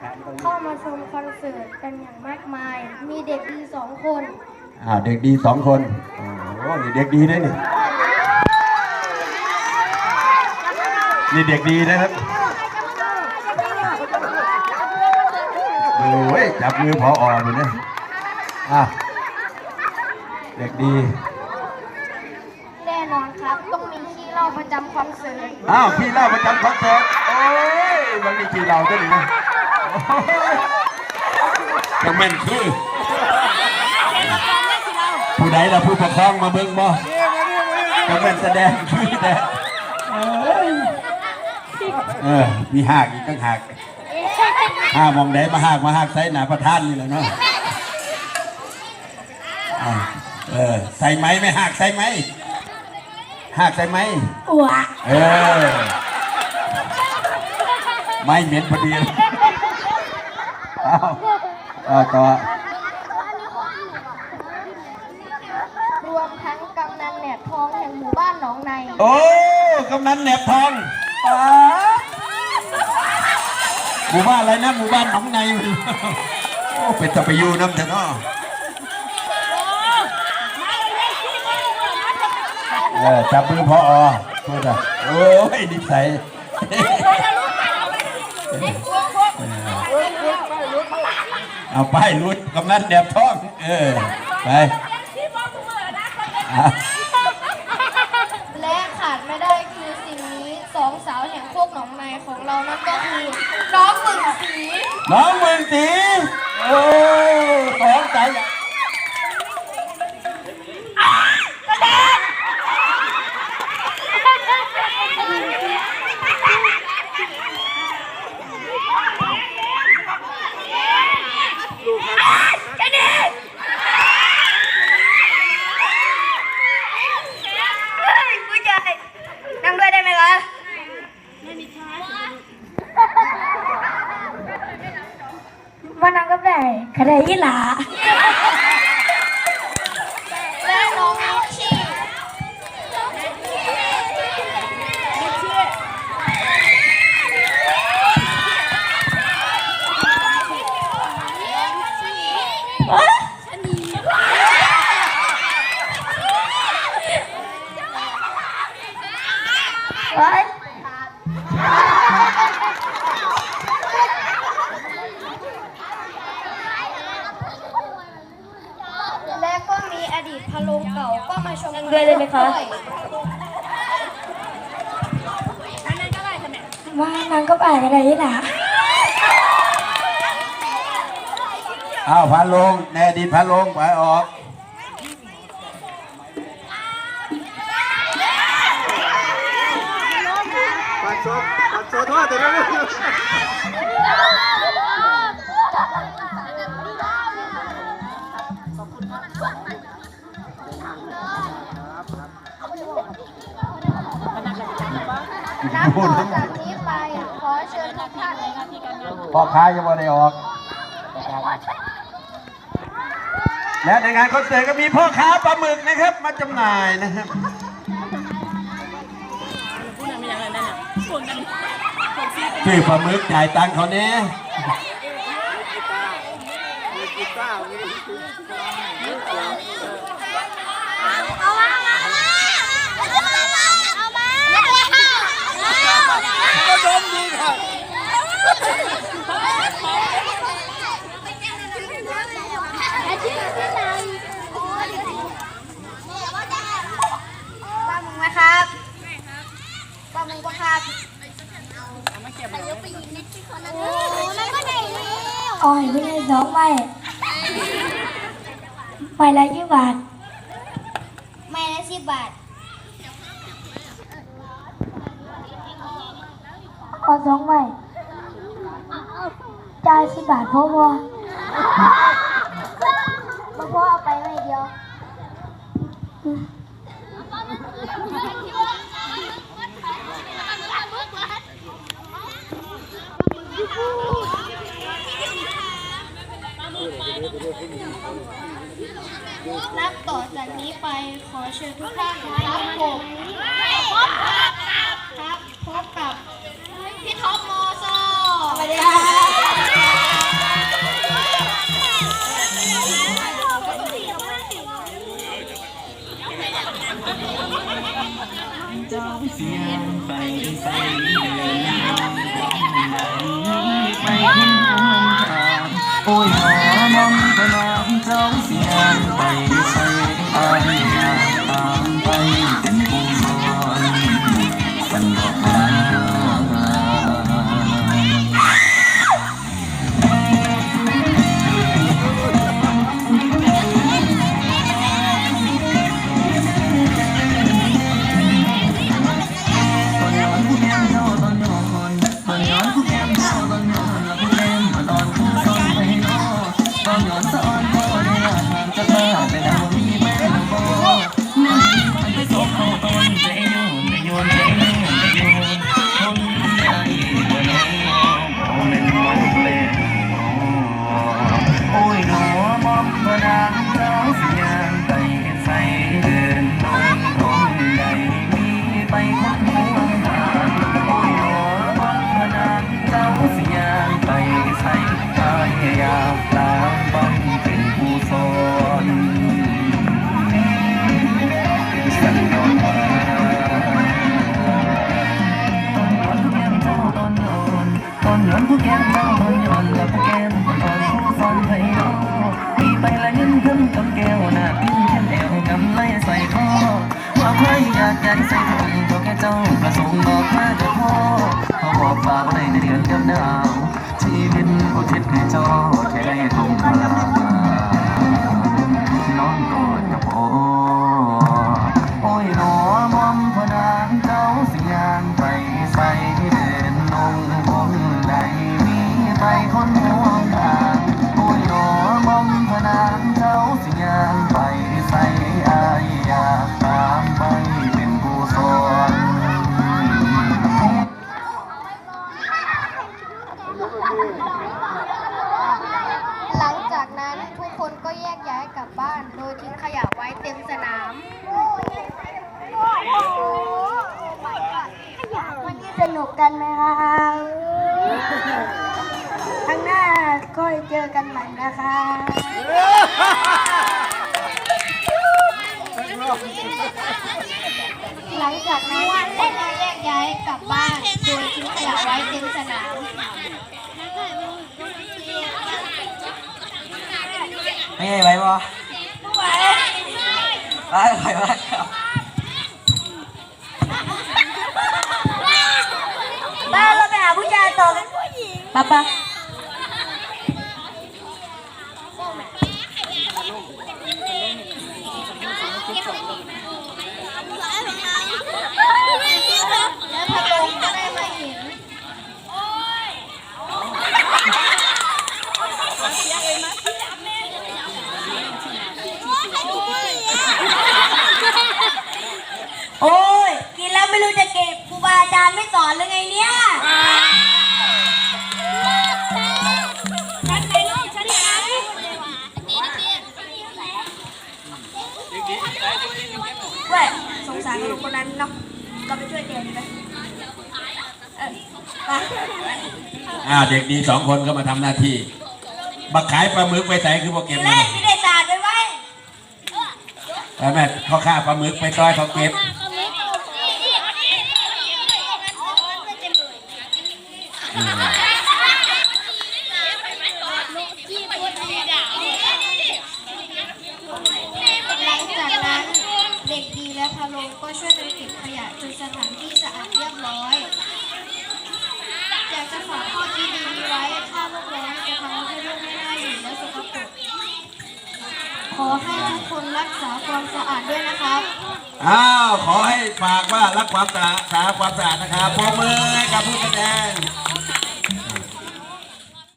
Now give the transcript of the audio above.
เลยครับต้องเข้ามาชมคอนเสิร์ตกันอย่างมากมาย มีเด็กดีสองคนอ่าเด็กดีสองคนโอ้โหนี่เด็กดีด้วยนี่นี่เด็กดีนะครับโอ้ยจับมือพออ่อนอยู่นะอะเด็กดีแน่นอนครับต้องมีขี้เหล่าประจำคอนเสิร์ตอ้าวพี่เล่าประจำคอนเสิร์ตโอ้ยมันมีกี่เราด้วยนี่นะโอ้ย จะแม่นคือผู้ใดล่ะผู้ปกครองมาเบิ่งบ่จะแม่นแสดงคือแต่เอ้ยเออมีหากอีกตั้งหากห้ามองไหนมาหากมาหากใส่หนาประธานนี่แหละเนาะอ่าเออใส่ไหมไม่หากใส่ไหมหากใส่ไหมอ้วเออไม่เหม็นพอดีเลยเอาเอาต่อรวมทั้งกำนันแหนบทองแห่งหมู่บ้านหนองในโอ้กำนันแหนบทองป๊าดหมู่บ้านอะไรนะหมู่บ้านหนองในโอ้เป็นตะไปอยูน้ำเถอะเนาะเออจับมือพออพูดอะโอ้ยนิสัย เอาป้ายรุดกำนันแดบท้อง เออ ไปอะและขาดไม่ได้คือสิ่งนี้สองสาวแห่งโคกหนองในของเรานั่นก็คือน้องหมึงสี น้องเมืองสี โอ้สอง นั่งด้วยได้ไหมานั่งกับได้กระไดยี่หลาและน้องนิชชี่เฮ้ย และก็มีอดีต พะโลงเก่าก็มาชมด้วยเลยไหมคะว่านางก็ป่าอะไรนี่นะอ้าวพันลงแน่ดินพันลงไปออกปัดโซ่ปัดโซ่ทอดแต่ไม่ นับต่อจากนี้ไป ขอเชิญทุกท่านพ่อค้ายังไม่ได้ออก และในงานคอนเสิร์ตก็มีพ่อค้าปลาหมึกนะครับ มาจำหน่ายนะครับชื่อปลาหมึกจ่ายตังค์เขาเนี่ยกีตาร์นี่เอามาเอามาเอามาเอามา ก็ดมดีค่ะ ปลาหมึกไหมครับไปลาหมึกปะครับโอ้นั่นก็ได้แล้วอ๋อยไม่ได้สองใบใบละกี่บาทใบละสิบบาทเอสองใบ จ่ายสิบบาทพอบ่บ่พอเอาไปใบเดียวนับต่อจากนี้ไปขอเชิญทุกท่านรับผมครับพบกับ โอ้ยหอมมองพนามเจ้าสีงา นผู้แก้มนั่งบนอ่อนกับผู้แก้มตอนสู้ฟอนไปนอมีไปละเงินขึ้นกับแก้วหน้าพี่เช่นเอวกำไลใส่คอว่าใครอยากใจใส่ถุงก็แค่เจ้าประสงค์บอกมาจะพอเขาบอกฝากไว้ในเดือนกับดาวชีวิตอุทิศให้เจ้าแค่ได้ทงพลาน เจ้าสิยานไปใส่อายอยากตามไปเป็นผู้สอนหลังจากนั้นทุกคนก็แยกย้ายกลับบ้าน โดยทิ้งขยะไว้เต็มสนามวันนี้สนุกกันไหมครับ ครั้งหน้าก็เจอกันใหม่นะคะหลังจากนั้นทุกคนก็แยกย้ายกลับบ้านโดยทิ้งขยะไว้เต็มสนามไม่ไงไหวบ่ไหวไหวไหวครับป้าเราไปหาผู้ชายต่อกันป้าป้าและพระลงก็ได้มาเห็น โอ้ย กินแล้วไม่รู้จะเก็บครูบาอาจารย์ไม่ สอนหรือไงเนี่ยเว้ยสงสารคนคนนั้นเนาะเราไปช่วยแกดีไหมเออไปอ้าวเด็กดีสองคนก็มาทำหน้าที่บักขายปลาหมึกไปใส่คือพวกเก็บเล่มานไม่ได้ศาสตร์ด้วยไว้ยแล้วแม่พ่อค้าปลาหมึกไปต้อยเขาเก็บอืม หลังจากนั้นเด็กดีและพะโลงก็ช่วยกันเก็บขยะจนสถานที่สะอาดเรียบร้อย อยากจะฝากข้อที่ดีนี้ไว้ถ้าโลกร้อนจะทำให้โลกไม่น่าอยู่และสกปรกข อให้ทุกคนรักษาความสะอาดด้วยนะครับ อ้าวขอให้ฝากว่ารักความสะอาดสะอาความสะอาดนะครับปรบมือให้กับผู้แสดง